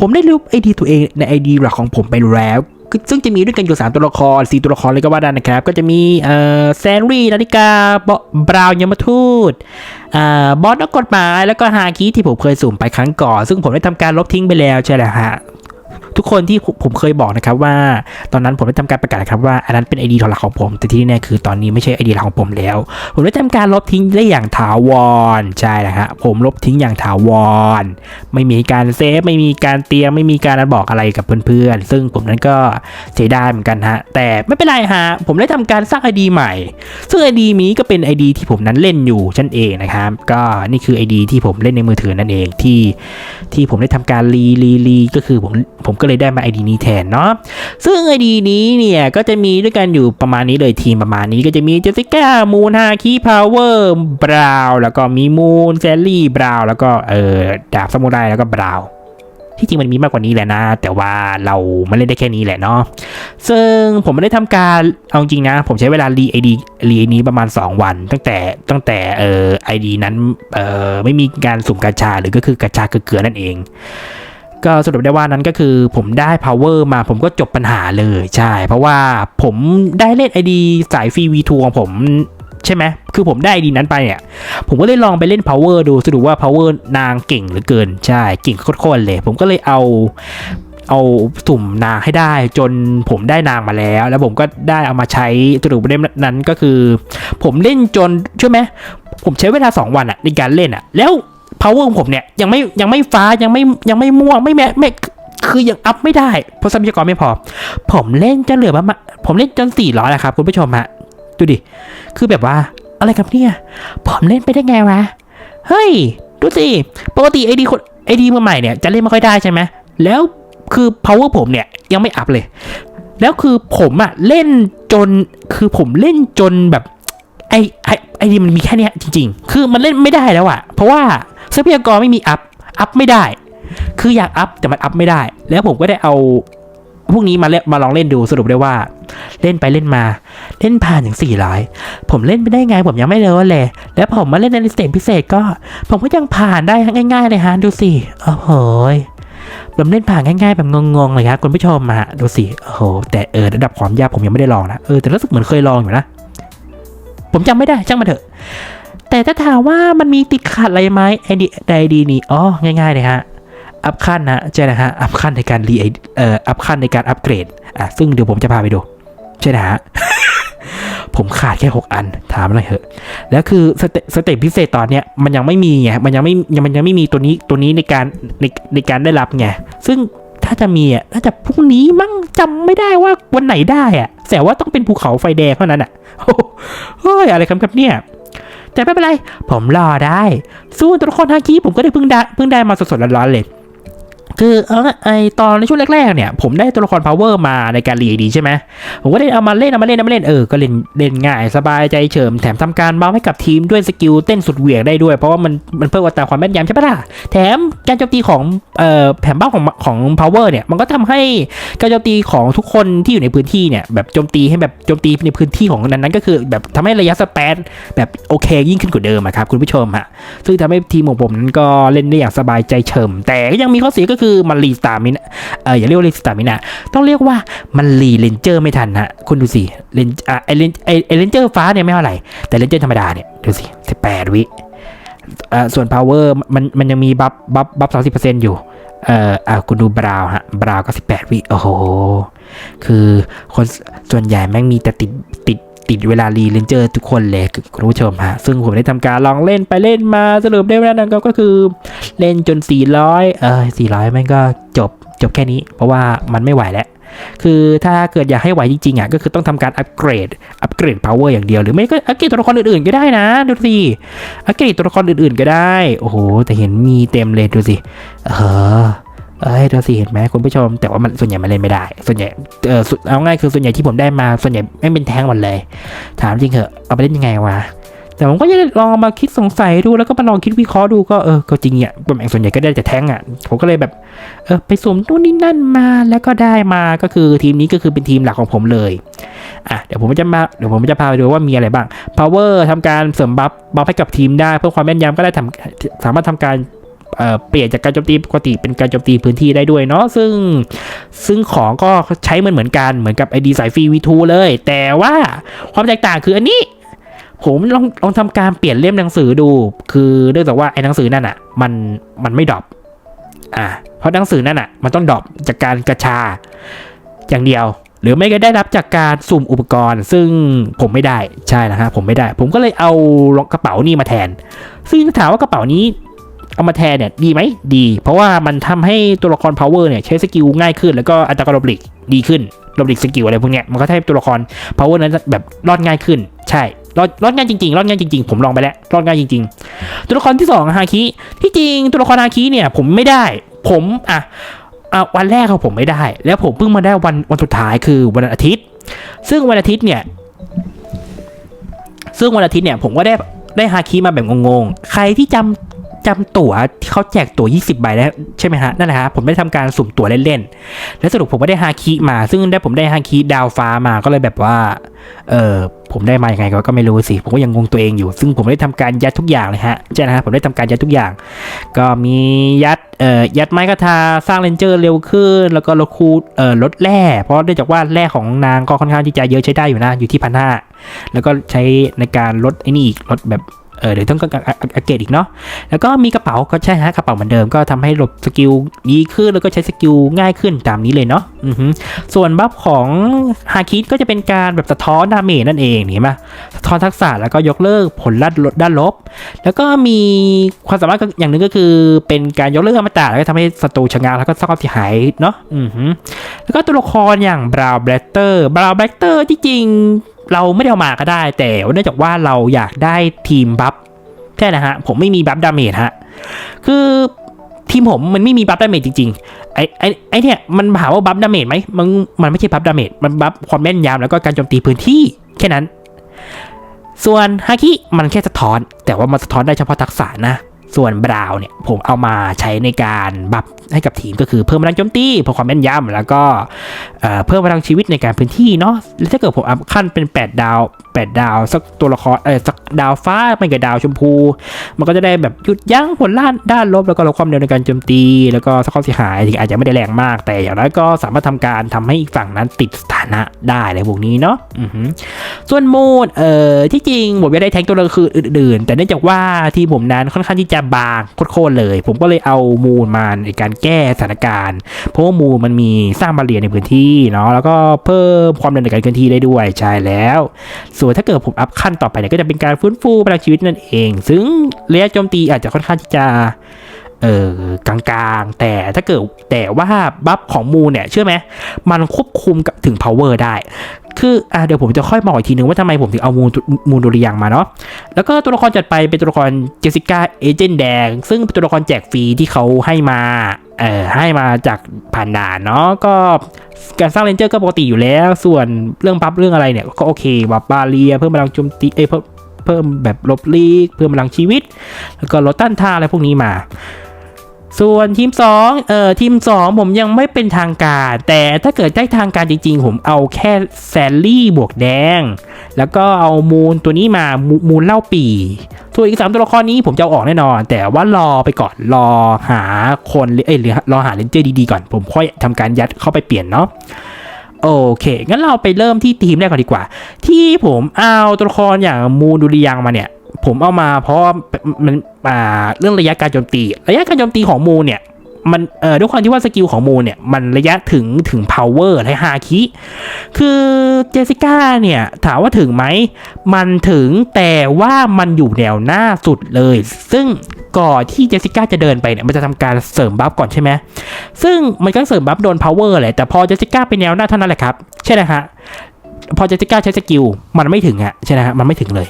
ผมได้รูปไอดีตัวเองในไอดีหลักของผมไปแล้วซึ่งจะมีด้วยกันอยู่ 3 ตัวละคร 4 ตัวละครเลยก็ว่าได้นะครับ ก็จะมีเอ่อแซนรีนาฬิกาบราวน์ยมทูตอ่อบอสนักกฎหมาย แล้วก็ฮาคิที่ผมเคยสุ่มไปครั้งก่อน ซึ่งผมได้ทำการลบทิ้งไปแล้วใช่แล้วฮะ ทุกคนที่ผมเคยบอกนะครับว่า ตอนนั้นผมได้ทำการประกาศครับว่าอันนั้นเป็นไอดีหลักของผม แต่ที่แน่คือตอนนี้ไม่ใช่ไอดีหลักของผมแล้ว ผมได้ทำการลบทิ้งได้อย่างถาวรใช่แล้วฮะผมลบทิ้งอย่างถาวร ไม่มีการเซฟไม่มีการเตรียมไม่มีการบอกอะไรกับเพื่อนๆ ซึ่งผมนั้นก็เสียดายเหมือนกันฮะแต่ไม่เป็นไรฮะผมได้ทำการสร้าง ID ใหม่ ซึ่ง ID นี้ก็เป็น ID ที่ผมนั้นเล่นอยู่ฉันเองนะครับก็นี่คือ ID ที่ผมเล่นในมือถือนั่นเองที่ที่ผมได้ทำการรีรีรีก็คือผมผมก็เลยได้มา ID นี้แทนเนาะซึ่ง ID นี้เนี่ย ก็จะมีด้วยกันอยู่ประมาณนี้เลยทีมประมาณนี้ก็จะมีเจสสิก้ามูนฮาคีพาวเวอร์บราวแล้วก็มีมูนแซลลี่บราวแล้วก็เออดาบซามูไรแล้วก็บราวที่จริงมันมีมากกว่านี้แหละนะ แต่ว่าเราไม่เล่นได้แค่นี้แหละเนาะซึ่งผมไม่ได้ทำการเอาจริงนะ ผมใช้เวลารีไอดีรีนี้ประมาณ 2 วัน ตั้งแต่ตั้งแต่เอ่อไอดีนั้นเอ่อไม่มีการสุ่มกาชาหรือก็คือกาชาเกลือนั่นเอง ก็สรุปได้ว่านั้นก็คือผมได้ power มาผมก็จบปัญหาเลยใช่ เพราะว่าผมได้เล่น ID สายฟรี V2 ของผมใช่ไหมคือผมได้ ID นั้นไปเนี่ย ผมก็เลยลองไปเล่น power ดูสรุปว่า power นางเก่งเหลือเกิน ใช่ เก่งโคตรๆเลย ผมก็เลยเอาเอาสุ่มนางให้ได้จนผมได้นางมาแล้ว แล้วผมก็ได้เอามาใช้สรุปประเด็นนั้นก็คือ ผมเล่นจนใช่ไหมผมใช้เวลา 2 วันอะในการเล่นอะแล้ว power ของผมเนี่ยยังไม่ยังไม่ฟ้ายังไม่ยังไม่ม่วงไม่แม้ไม่คือยังอัพไม่ได้เพราะทรัพยากรไม่พอ ผมเล่นจนเหลือประมาณผมเล่นจนสี่ร้อยแล้วครับคุณผู้ชมฮะดูดิ คือแบบว่าอะไรครับเนี่ย ผมเล่นไปได้ไงวะ เฮ้ย ดูสิ ปกติไอดีคนไอดีมือใหม่เนี่ยจะเล่นไม่ค่อยได้ใช่ไหม แล้วคือ power ผมเนี่ยยังไม่อัพเลย แล้วคือผมอะเล่นจน คือผมเล่นจนแบบไอไอไอดีมันมีแค่เนี้ยจริง ๆ คือมันเล่นไม่ได้แล้วอะเพราะว่า ทรัพยากรไม่มีอัพ อัพไม่ได้ คืออยากอัพแต่มันอัพไม่ได้ แล้วผมก็ได้เอาพวกนี้มาเล่นมาลองเล่นดูสรุปได้ว่า เล่นไปเล่นมา เล่นผ่านถึงสี่ร้อยผมเล่นไปได้ไงผมยังไม่รู้เลยแล้วผมมาเล่นในสเตจพิเศษก็ ผมก็ยังผ่านได้ง่าย ๆ เลยฮะดูสิโอ้โหผมเล่นผ่านง่ายๆแบบงงๆเลยครับคุณผู้ชมมาดูสิโอ้โหแต่เออระดับความยากผมยังไม่ได้ลองนะเออแต่รู้สึกเหมือนเคยลองอยู่นะ ผมจำไม่ได้ช่างมาเถอะ แต่ถ้าถามว่ามันมีติดขัดอะไรไหมไอดีไอดีนี้อ๋อง่ายๆเลยฮะอัพขั้นนะใช่นะฮะอัพขั้นในการรีเอ่ออัพขั้นในการอัปเกรดอะซึ่งเดี๋ยวผมจะพาไปดูใช่นะฮะผมขาดแค่ 6 อันถามหน่อยเถอะ แล้วคือสเตสเตปพิเศษตอนเนี้ยมันยังไม่มีไงมันยังไม่ยังมันยังไม่มีตัวนี้ตัวนี้ในการในในการได้รับไงซึ่งถ้าจะมีอะน่าจะพรุ่งนี้มั้งจำไม่ได้ว่าวันไหนได้อะแต่ว่าต้องเป็นภูเขาไฟแดงเท่านั้นอะเฮ้ยอะไรครับครับเนี่ย แต่ไม่เป็นไร ผมรอได้ สู้ตัวละครฮาคิผมก็ได้เพิ่งได้เพิ่งได้มาสดๆร้อนๆเลย คือเออไอตอนในช่วงแรกๆเนี่ย ผมได้ตัวละคร power มาในการรีดีใช่ไหมผมก็ได้เอามาเล่นเอามาเล่นเอามาเล่นเออก็เล่นเล่นง่ายสบายใจเฉิมแถมทำการบัฟให้กับทีมด้วยสกิลเต้นสุดเหวี่ยงได้ด้วย เพราะว่ามันมันเพิ่มอัตราความแม่นยำใช่ปะล่ะแถมการโจมตีของเอ่อแผนบ้าของของ power เนี่ยมันก็ทำให้การโจมตีของทุกคนที่อยู่ในพื้นที่เนี่ยแบบโจมตีให้แบบโจมตีในพื้นที่ของนั้นนั้นก็คือแบบทำให้ระยะสเปซแบบโอเคยิ่งขึ้นกว่าเดิมครับคุณผู้ชมฮะซึ่งทำให้ทีมของผมนั้นก็เล่นได้อย่างสบายใจเฉิมแต่ก็ยังมีข้อเสียก็คืือมันรีสตาร์มินเอออย่าเรียกว่ารีสตาร์มินะต้องเรียกว่ามันรีเลนเจอร์ไม่ทันฮะคุณดูสิเลนอะไอเลนไอไอเลนเจอร์ฟ้าเนี่ยไม่เท่าไหร่แต่เลนเจอร์ธรรมดาเนี่ยดูสิสิบแปดวิอ่าส่วน power มันมันยังมีบัฟบัฟบัฟสามสิบเปอร์เซ็นต์อยู่เอ่ออ่าคุณดูบราวฮะบราวก็สิบแปดวิโอ้โหคือคนส่วนใหญ่แม่งมีแต่ติดติด ติดเวลารีเลนเจอร์ทุกคนเลยคุณผู้ชมฮะ ซึ่งผมได้ทำการลองเล่นไปเล่นมาสรุปได้ว่านั้นก็คือเล่นจน 400 เออ400 มันก็จบจบแค่นี้ เพราะว่ามันไม่ไหวแล้วคือถ้าเกิดอยากให้ไหวจริงๆอะก็คือต้องทำการอัปเกรด อัปเกรด power อย่างเดียวหรือไม่ก็อัปเกรดตัวละครอื่นๆก็ได้นะ ดูสิ อัปเกรดตัวละครอื่นๆก็ได้ โอ้โห แต่เห็นมีเต็มเลยดูสิ เออ เอ้ยดูสิเห็นไหมคุณผู้ชม แต่ว่ามันส่วนใหญ่มันเล่นไม่ได้ ส่วนใหญ่เออเอาง่ายคือส่วนใหญ่ที่ผมได้มาส่วนใหญ่ไม่เป็นแท้งหมดเลย ถามจริงเหอะเอาไปเล่นยังไงวะแต่ผมก็ยังลองมาคิดสงสัยดูแล้วก็มาลองคิดวิเคราะห์ดูก็เออก็จริงอะตำแหน่งส่วนใหญ่ก็ได้แต่แท้งอะผมก็เลยแบบเออไปสุ่มนู่นนี่นั่นมาแล้วก็ได้มาก็คือทีมนี้ก็คือเป็นทีมหลักของผมเลยอะเดี๋ยวผมจะมาเดี๋ยวผมจะพาไปดูว่ามีอะไรบ้าง power ทำการเสริมบัฟบัฟให้กับทีมได้เพิ่มความแม่นยำก็ได้ทำสามารถทำการ เปลี่ยนจากการโจมตีปกติเป็นการโจมตีพื้นที่ได้ด้วยเนาะซึ่งซึ่งของก็ใช้เหมือนเหมือนกันเหมือนกับไอดีสายฟรี V2 เลย แต่ว่าความแตกต่างคืออันนี้ ผมลองลองทำการเปลี่ยนเล่มหนังสือดู คือเนื่องจากว่าไอ้หนังสือนั่นอะมันมันไม่ดรอปอ่าเพราะหนังสือนั่นอะมันต้องดรอปจากการกระชาอย่างเดียวหรือไม่ก็ได้รับจากการสุ่มอุปกรณ์ ซึ่งผมไม่ได้ใช่นะฮะผมไม่ได้ ผมก็เลยเอากระเป๋านี่มาแทน ซึ่งถามว่ากระเป๋านี้ เอามาแทนเนี่ยดีไหมดี เพราะว่ามันทำให้ตัวละคร power เนี่ยใช้สกิลง่ายขึ้น แล้วก็อัตราการหลบหลีกดีขึ้นหลบหลีกสกิลอะไรพวกเนี้ยมันก็ทำให้ตัวละคร power นั้นแบบรอดง่ายขึ้น ใช่รอดรอดง่ายจริงๆ รอดง่ายจริงๆ ผมลองไปแล้ว รอดง่ายจริง ๆ ตัวละครที่สองฮาคิ ที่จริงตัวละครฮาคิเนี่ยผมไม่ได้ ผมอะอะวันแรกของผมไม่ได้ แล้วผมเพิ่งมาได้วันวันสุดท้ายคือวันอาทิตย์ ซึ่งวันอาทิตย์เนี่ย ซึ่งวันอาทิตย์เนี่ยผมก็ได้ได้ฮาคิมาแบบงงๆ ใครที่จำ จำตั๋วที่เขาแจกตั๋ว 20 ใบแล้วใช่ไหมฮะ นั่นแหละฮะ ผมได้ทำการสุ่มตั๋วเล่นๆ แล้วสรุปผมก็ได้ฮาคิมา ซึ่งได้ผมได้ฮาคิดาวฟ้ามา ก็เลยแบบว่า เออผมได้มาอย่างไงก็ไม่รู้สิ ผมก็ยังงงตัวเองอยู่ ซึ่งผมได้ทำการยัดทุกอย่างเลยฮะ ใช่นะฮะ ผมได้ทำการยัดทุกอย่าง ก็มียัด เอ่อ ยัดไม้กระทาสร้างเลนเจอร์เร็วขึ้น แล้วก็ลดคูเอ่อ ลดแร่ เพราะเนื่องจากว่าแร่ของนางก็ค่อนข้างที่จะเยอะใช้ได้อยู่นะ อยู่ที่พันห้าแล้วก็ใช้ในการลดไอ้นี่อีก ลดแบบ เออเดี๋ยวต้องก็อัปเกรดอีกเนาะแล้วก็มีกระเป๋าก็ใช่ฮะกระเป๋าเหมือนเดิมก็ทำให้หลบสกิลดีขึ้นแล้วก็ใช้สกิลง่ายขึ้นตามนี้เลยเนาะอือฮึส่วนบัฟของฮาคิดก็จะเป็นการแบบสะท้อนดาเมจนั่นเองเห็นไหมสะท้อนทักษะแล้วก็ยกเลิกผลลัดลดด้านลบ แล้วก็มีความสามารถอย่างหนึ่งก็คือ เป็นการยกเลิกอมตะแล้วก็ทำให้ศัตรูชะงักแล้วก็สร้างความเสียหายเนาะอือฮึแล้วก็ตัวละครอย่างบราวแบลเตอร์บราวแบลเตอร์ที่จริง เราไม่ได้เอามาก็ได้ แต่เนื่องจากว่าเราอยากได้ทีมบัฟใช่นะฮะ ผมไม่มีบัฟดาเมจฮะ คือทีมผมมันไม่มีบัฟดาเมจจริงๆ ไอ้ไอ้ไอ้เนี่ยมันถามว่าบัฟดาเมจไหมมันมันไม่ใช่บัฟดาเมจ มันบัฟความแม่นยำแล้วก็การโจมตีพื้นที่แค่นั้น ส่วนฮาคิมันแค่สะท้อน แต่ว่ามันสะท้อนได้เฉพาะทักษะนะ ส่วนบราวน์เนี่ยผมเอามาใช้ในการบัฟให้กับทีมก็คือเพิ่มพลังโจมตีเพิ่มความแม่นยำแล้วก็เอ่อเพิ่มพลังชีวิตในการพื้นที่เนาะแล้วถ้าเกิดผมอัพขั้นเป็น 8 ดาว 8 ดาว สักตัวละครเออสักดาวฟ้าเป็นกับดาวชมพู มันก็จะได้แบบหยุดยั้งผลล่านด้านลบแล้วก็ลดความเร็วในการโจมตี แล้วก็สกอร์เสียหายถึงอาจจะไม่ได้แรงมาก แต่อย่างน้อยก็สามารถทำการทำให้อีกฝั่งนั้นติดสถานะได้อะไรพวกนี้เนาะส่วนโหมดเอ่อที่จริงผมจะได้แทงตัวละครอื่นๆ แต่เนื่องจากว่าที่ผมนั้นค่อนข้างที่จะบางโคตรเลย ผมก็เลยเอามูลมาในการแก้สถานการณ์เพราะว่ามูลมันมีสร้างบาเรียในพื้นที่เนาะแล้วก็เพิ่มความเร็วในการเคลื่อนที่ได้ด้วยใช่แล้วส่วนถ้าเกิดผมอัพขั้นต่อไปเนี่ยก็จะเป็นการฟื้นฟูพลังชีวิตนั่นเอง ซึ่งระยะโจมตีอาจจะค่อนข้างที่จะ เออกลางๆ แต่ถ้าเกิดแต่ว่าบัฟของมูเนี่ยเชื่อไหมมันควบคุมกับถึง power ได้ คืออะเดี๋ยวผมจะค่อยบอกอีกทีนึงว่าทำไมผมถึงเอามูมูดุริยังมาเนาะแล้วก็ตัวละครจัดไปเป็นตัวละครเจสสิก้าเอเจนต์แดง ซึ่งเป็นตัวละครแจกฟรีที่เขาให้มาเอ่อให้มาจากผ่านด่านเนาะก็การสร้างเลนเจอร์ก็ปกติอยู่แล้ว ส่วนเรื่องบัฟเรื่องอะไรเนี่ยก็โอเคบัฟบาเรียเพิ่มพลังโจมตีเอ้ยเพิ่มเพิ่มแบบลบลีกเพิ่มพลังชีวิต แล้วก็ลดต้านทานอะไรพวกนี้มา ส่วนทีม2เอ่อทีม 2 ผมยังไม่เป็นทางการ แต่ถ้าเกิดได้ทางการจริงๆ ผมเอาแค่แซลลี่บวกแดง แล้วก็เอามูลตัวนี้มามูมูลเล่าปีส่วนอีกสามตัวละครนี้ผมจะออกแน่นอน แต่ว่ารอไปก่อนรอหาคนเอ้ยหรือรอหาเลนเจอร์ดีๆ ก่อน ผมค่อยทำการยัดเข้าไปเปลี่ยนเนาะโอเค งั้นเราไปเริ่มที่ทีมแรกก่อนดีกว่า ที่ผมเอาตัวละครอย่างมูลดุริยังมาเนี่ย ผมเอามาเพราะมัน อ่าเรื่องระยะการโจมตี ระยะการโจมตีของมูเนี่ยมันเอ่อด้วยความที่ว่าสกิลของมูเนี่ยมันระยะถึงถึง power และฮาคิ คือเจสสิก้าเนี่ยถามว่าถึงไหม มันถึงแต่ว่ามันอยู่แนวหน้าสุดเลย ซึ่งก่อนที่เจสสิก้าจะเดินไปเนี่ยมันจะทำการเสริมบัฟก่อนใช่ไหมซึ่งมันก็เสริมบัฟโดน power แหละแต่พอเจสสิก้าไปแนวหน้าเท่านั้นแหละครับ ใช่นะฮะพอเจสสิก้าใช้สกิลมันไม่ถึงอะใช่นะฮะมันไม่ถึงเลย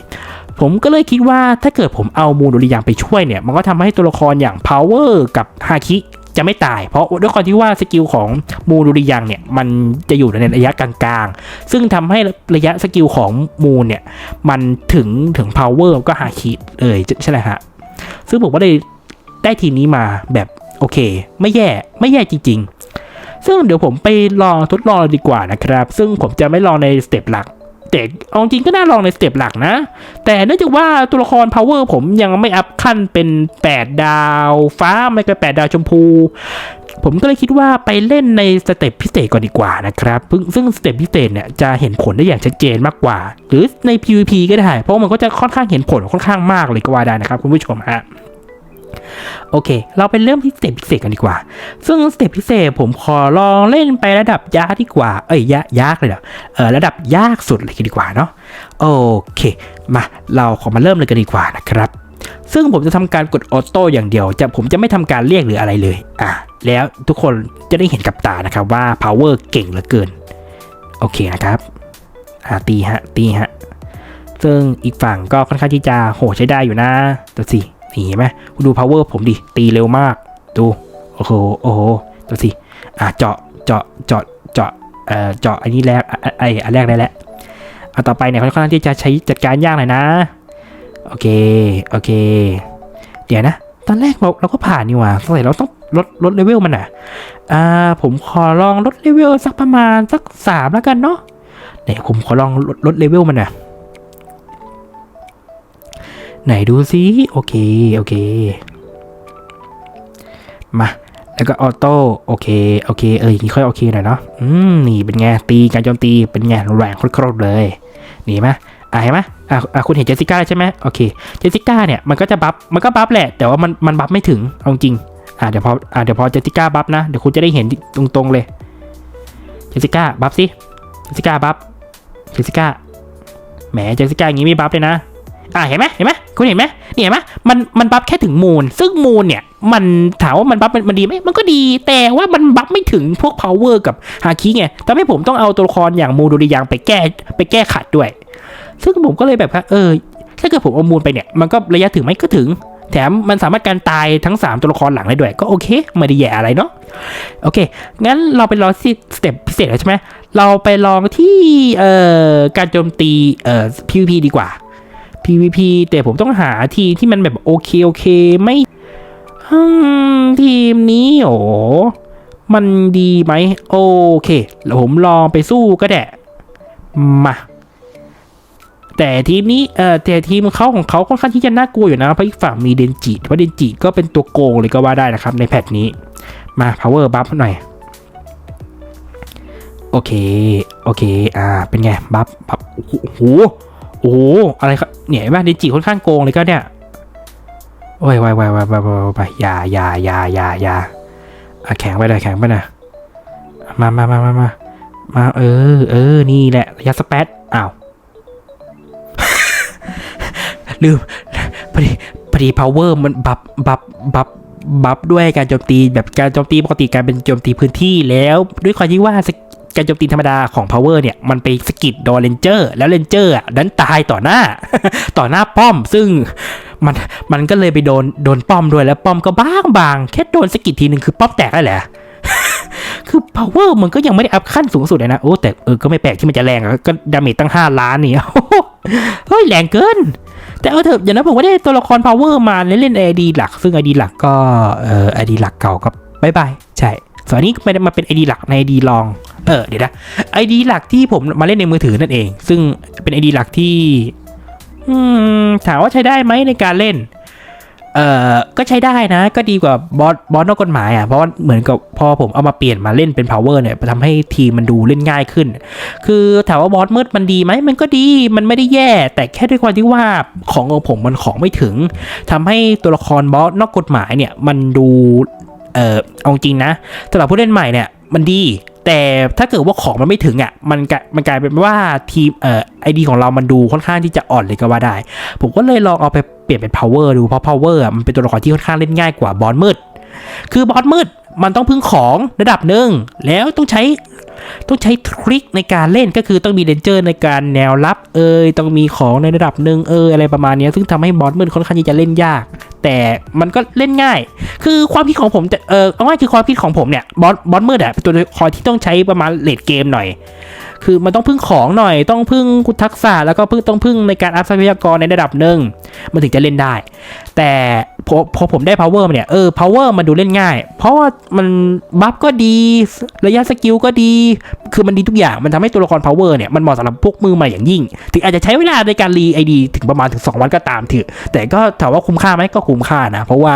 ผมก็เลยคิดว่าถ้าเกิดผมเอามูลดุริยางไปช่วยเนี่ย มันก็ทำให้ตัวละครอย่าง power กับฮาคิจะไม่ตาย เพราะด้วยความที่ว่าสกิลของมูลดุริยังเนี่ยมันจะอยู่ในระยะกลางๆ ซึ่งทำให้ระยะสกิลของมูลเนี่ยมันถึงถึง power ก็ฮาคิเลยใช่ไหมฮะ ซึ่งผมก็ได้ได้ทีนี้มาแบบโอเค ไม่แย่ไม่แย่จริง ๆ ซึ่งเดี๋ยวผมไปลองทดลองดีกว่านะครับ ซึ่งผมจะไม่ลองในสเต็ปหลัก สเต็ปกเอาจริงก็น่าลองในสเต็ปหลักนะ แต่เนื่องจากว่าตัวละคร power ผมยังไม่อัพขั้นเป็น 8 ดาวฟ้าไม่ก็ 8 ดาวชมพู ผมก็เลยคิดว่าไปเล่นในสเต็ปพิเศษก่อนดีกว่านะครับซึ่งซึ่งสเต็ปพิเศษเนี่ยจะเห็นผลได้อย่างชัดเจนมากกว่า หรือใน PVP ก็ได้ เพราะมันก็จะค่อนข้างเห็นผลค่อนข้างมากเลยก็ว่าได้นะครับคุณผู้ชมฮะ โอเค เราไปเริ่มที่สเต็ปพิเศษกันดีกว่า ซึ่งสเต็ปพิเศษผมขอลองเล่นไประดับยากดีกว่า เอ้ยยากยากเลยเหรอเออระดับยากสุดเลยดีกว่าเนาะ โอเค มา เราขอมาเริ่มเลยกันดีกว่านะครับ ซึ่งผมจะทำการกดออโต้อย่างเดียว จะผมจะไม่ทำการเรียกหรืออะไรเลย อะ แล้วทุกคนจะได้เห็นกับตานะครับว่า power เก่งเหลือเกิน โอเคนะครับอ่าตีฮะ ตีฮะ ซึ่งอีกฝั่งก็ค่อนข้างที่จะโหใช้ได้อยู่นะดูสินี่ เห็นไหมคุณดู power ผมดิ ตีเร็วมาก ดู โอ้โห โอ้โหดูสิ อะ เจาะ เจาะ เจาะ เจาะ เอ่อ เจาะอันนี้แรกอะไอ้อันแรกได้แล้วอันต่อไปเนี่ยค่อนข้างที่จะใช้จัดการยากหน่อยนะ โอเค โอเค เดี๋ยวนะ ตอนแรกเราเราก็ผ่านนี่หว่าสงสัยเราต้องลดลดเลเวลมันอะ อ่า ผมขอลองลดเลเวลสักประมาณสักสามแล้วกันเนาะไหนผมขอลองลดลดเลเวลมันอะ ไหนดูซิโอเค โอเค มาแล้วก็ออโต้โอเคโอเคเอออย่างนี้ค่อยโอเคหน่อยเนาะอืมนี่เป็นไงตีการโจมตีเป็นไงแรงโคตรๆเลยนี่ไหมอะเห็นไหมอะอะคุณเห็นเจสสิก้าใช่ไหมโอเคเจสสิก้าเนี่ยมันก็จะบัฟมันก็บัฟแหละแต่ว่ามันมันบัฟไม่ถึงเอาจริงอะเดี๋ยวพออะเดี๋ยวพอเจสสิก้าบัฟนะเดี๋ยวคุณจะได้เห็นตรงๆเลยเจสสิก้าบัฟสิเจสสิก้าบัฟเจสสิก้าแหมเจสสิก้าอย่างนี้ไม่บัฟเลยนะ อะเห็นไหมเห็นไหมคุณเห็นไหมเนี่ยเห็นไหมมันมันบัฟแค่ถึงมูล ซึ่งมูลเนี่ยมันถามว่ามันบัฟมันมันดีไหมมันก็ดีแต่ว่ามันบัฟไม่ถึงพวก power กับฮาคิไงทำให้ผมต้องเอาตัวละครอย่างมูลดุริยางไปแก้ไปแก้ขัดด้วย ซึ่งผมก็เลยแบบว่าเออ ถ้าเกิดผมเอามูลไปเนี่ยมันก็ระยะถึงไหมก็ถึง แถมมันสามารถการตายทั้ง 3 ตัวละครหลังได้ด้วย ก็โอเคไม่ได้แย่อะไรเนาะโอเค งั้นเราไปลองที่สเต็ปพิเศษแล้วใช่ไหมเราไปลองที่เอ่อการโจมตีเอ่อ PVP ดีกว่า PVP แต่ผมต้องหาทีที่มันแบบโอเคโอเคไม่ทีมนี้โอ้มันดีไหมโอเคแล้วผมลองไปสู้ก็ได้มาแต่ทีมนี้เอ่อแต่ทีมเขาของเขาค่อนข้างที่จะน่ากลัวอยู่นะเพราะอีกฝั่งมีเดนจิเพราะเดนจิก็เป็นตัวโกงเลยก็ว่าได้นะครับในแพทนี้มา power buff หน่อยโอเค โอเค อ่า เป็นไง บัฟบัฟโอ้โห อ้โหอะไรครับเนี่ยเห็นป่ดนจิค่อนข้างโกงเลยก็เนี่ยโอ้ยไปไปไปไปไปไปอย่าอย่าอย่าอย่าอย่าอะแข็งไปเลยแข็งไปนะมามามามามามาเออ เออ นี่แหละระยะสเปซอ้าวลืมพอดีพอดี power มันบัฟบัฟบัฟบัฟด้วยการโจมตีแบบการโจมตีปกติการเป็นโจมตีพื้นที่แล้ว ด้วยความที่ว่าส การโจมตีธรรมดาของ power เนี่ย มันไปสกิดโดนเลนเจอร์แล้วเลนเจอร์อะดันตายต่อหน้า ต่อหน้าป้อม ซึ่งมันมันก็เลยไปโดนโดนป้อมด้วยแล้วป้อมก็บางบางแค่โดนสกิดทีหนึ่งคือป้อมแตกแล้แหละคือ power มันก็ยังไม่ได้อัพขั้นสูงสุดเลยนะ โอ้แต่เออก็ไม่แปลกที่มันจะแรงก็ดาเมจตั้ง 5 ล้านนี่เฮ้ยแรงเกิน แต่เอาเถอะอย่างนั้นผมก็ได้ตัวละคร power มาเล่นเล่นไอดีหลัก ซึ่งไอดีหลักก็เออไอดีหลักเก่าก็บายบายใช่ ส่วนนี้ม่ได้มาเป็นไอดีหลักในไอดีลอง เออเดี๋ยวนะไอดีหลักที่ผมมาเล่นในมือถือนั่นเอง ซึ่งเป็นไอดีหลักที่ถามว่าใช้ได้ไหมในการเล่น เอ่อ ก็ใช้ได้นะ ก็ดีกว่าบอสบอสนอกกฎหมายอะ เพราะว่าเหมือนกับพอผมเอามาเปลี่ยนมาเล่นเป็น power เนี่ยทำให้ทีมมันดูเล่นง่ายขึ้น คือถามว่าบอสมืดมันดีไหม มันก็ดี มันไม่ได้แย่ แต่แค่ด้วยความที่ว่าของของผมมันของไม่ถึงทำให้ตัวละครบอสนอกกฎหมายเนี่ย มันดู เออเอาจริงนะสำหรับผู้เล่นใหม่เนี่ยมันดี แต่ถ้าเกิดว่าของมันไม่ถึงอะมันกมันกลายเป็นว่าทีมเอ่อไอดีของเรามันดูค่อนข้างที่จะอ่อนเลยก็ว่าได้ ผมก็เลยลองเอาไปเปลี่ยนเป็น power ดูเพราะ power อะมันเป็นตัวละครที่ค่อนข้างเล่นง่ายกว่าบอสมืด คือบอสมืดมันต้องพึ่งของระดับหนึ่งแล้วต้องใช้ต้องใช้ทริคในการเล่นก็คือต้องมีเดนเจอร์ในการแนวรับเอยต้องมีของในระดับหนึ่งเอยอะไรประมาณนี้ซึ่งทำให้บอสมืดค่อนข้างที่จะเล่นยาก แต่มันก็เล่นง่าย คือความคิดของผมจะเออเอาง่ายคือความคิดของผมเนี่ยบอสบอสมืดอะเป็นตัวละครที่ต้องใช้ประมาณเลดเกมหน่อย คือมันต้องพึ่งของหน่อย ต้องพึ่งทักษะแล้วก็พึ่งต้องพึ่งในการอัพทรัพยากรในระดับหนึ่งมันถึงจะเล่นได้ แต่พอพอผมได้ power มาเนี่ยเออ power มันดูเล่นง่าย เพราะว่ามันบัฟก็ดีระยะสกิลก็ดี คือมันดีทุกอย่างมันทำให้ตัวละคร power เนี่ยมันเหมาะสำหรับพวกมือใหม่อย่างยิ่ง ถึงอาจจะใช้เวลาในการรีไอดีถึงประมาณถึง 2 วันก็ตามเถอะแต่ก็ถามว่าคุ้มค่าไหมก็คุ้มค่านะ เพราะว่า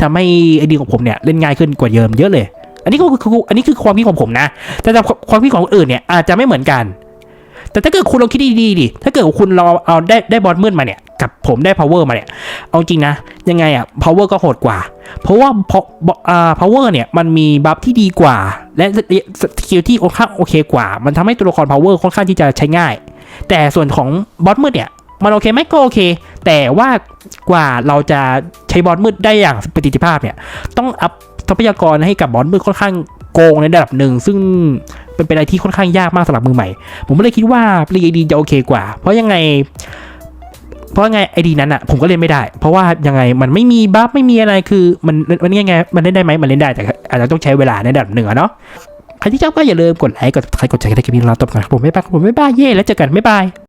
ทำให้ไอดีของผมเนี่ยเล่นง่ายขึ้นกว่าเดิมเยอะเลย อันนี้ก็คืออันนี้คือความคิดของผมนะ แต่ความคิดของคนอื่นเนี่ยอาจจะไม่เหมือนกัน แต่ถ้าเกิดคุณลองคิดดีๆดิ ถ้าเกิดคุณเราเอาได้ได้บอลมืดมาเนี่ย กับผมได้ power มาเนี่ย เอาจริงนะ ยังไงอะ power ก็โหดกว่า เพราะว่าพออ่า power เนี่ยมันมีบัฟที่ดีกว่า และสกิลที่ค่อนข้างโอเคกว่า มันทำให้ตัวละคร power ค่อนข้างที่จะใช้ง่าย แต่ส่วนของบอสมืดเนี่ยมันโอเคไหมก็โอเค แต่ว่ากว่าเราจะใช้บอสมืดได้อย่างประสิทธิภาพเนี่ย ต้องอัพ ทรัพยากรให้กับบอสมืดค่อนข้างโกงในระดับหนึ่ง ซึ่งเป็นเป็นอะไรที่ค่อนข้างยากมากสำหรับมือใหม่ ผมก็เลยคิดว่ารีไอดีจะโอเคกว่า เพราะยังไง เพราะยังไงไอดีนั้นอะผมก็เล่นไม่ได้ เพราะว่ายังไงมันไม่มีบัฟไม่มีอะไรคือมันมันยังไงมันเล่นได้ไหมมันเล่นได้แต่อาจจะต้องใช้เวลาในระดับหนึ่งอะเนาะใครที่ชอบก็อย่าลืมกดไลค์กดใครกดแชร์กันได้คลิปนี้เราตบกันครับผมไม่บ้ายผมไม่บ้ายเย่แล้วเจอกันไม่บาย